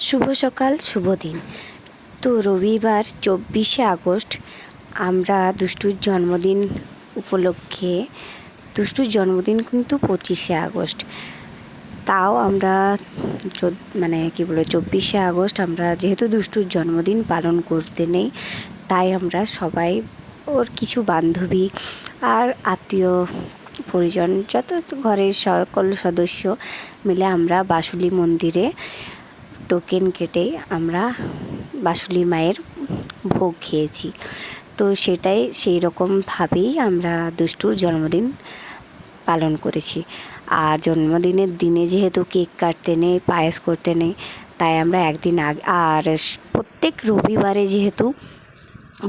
শুভ সকাল, শুভ দিন। তো রবিবার চব্বিশে আগস্ট আমরা দুষ্টুর জন্মদিন উপলক্ষে, দুষ্টুর জন্মদিন কিন্তু পঁচিশে আগস্ট। তাও আমরা মানে কী বলব, চব্বিশে আগস্ট আমরা যেহেতু দুষ্টুর জন্মদিন পালন করতে নেই, তাই আমরা সবাই ওর কিছু বান্ধবী আর আত্মীয় পরিজন, যত ঘরের সকল সদস্য মিলে আমরা বাসুলি মন্দিরে টোকেন কেটে আমরা বাসুলি মায়ের ভোগ খেয়েছি। তো সেটাই সেই রকমভাবেই আমরা দুষ্টুর জন্মদিন পালন করেছি। আর জন্মদিনের দিনে যেহেতু কেক কাটতে নেই, পায়েস করতে নেই, তাই আমরা একদিন আগে, আর প্রত্যেক রবিবারে যেহেতু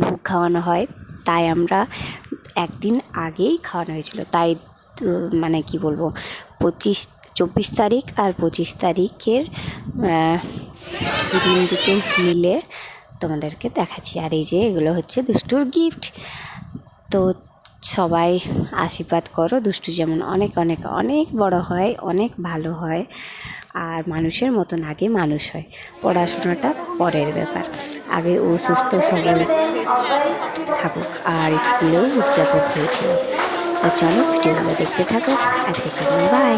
ভোগ খাওয়ানো হয়, তাই আমরা একদিন আগেই খাওয়ানো হয়েছিল। তাই মানে কি বলব, পঁচিশ চব্বিশ তারিখ আর পঁচিশ তারিখের দিন দুটো মিলে তোমাদেরকে দেখাচ্ছি। আর এই যে এগুলো হচ্ছে দুষ্টুর গিফট তো সবাই আশীর্বাদ করো। দুষ্টু যেমন অনেক অনেক অনেক বড় হয়, অনেক ভালো হয়, আর মানুষের মতন আগে মানুষ হয়। পড়াশোনাটা পরের ব্যাপার। আগে ও সুস্থ, সবল থাকুক, আর স্কুলেও উদযাপন হয়েছিল। তো চলো ভিডিওগুলো দেখতে থাকো। আজকে চলো বাই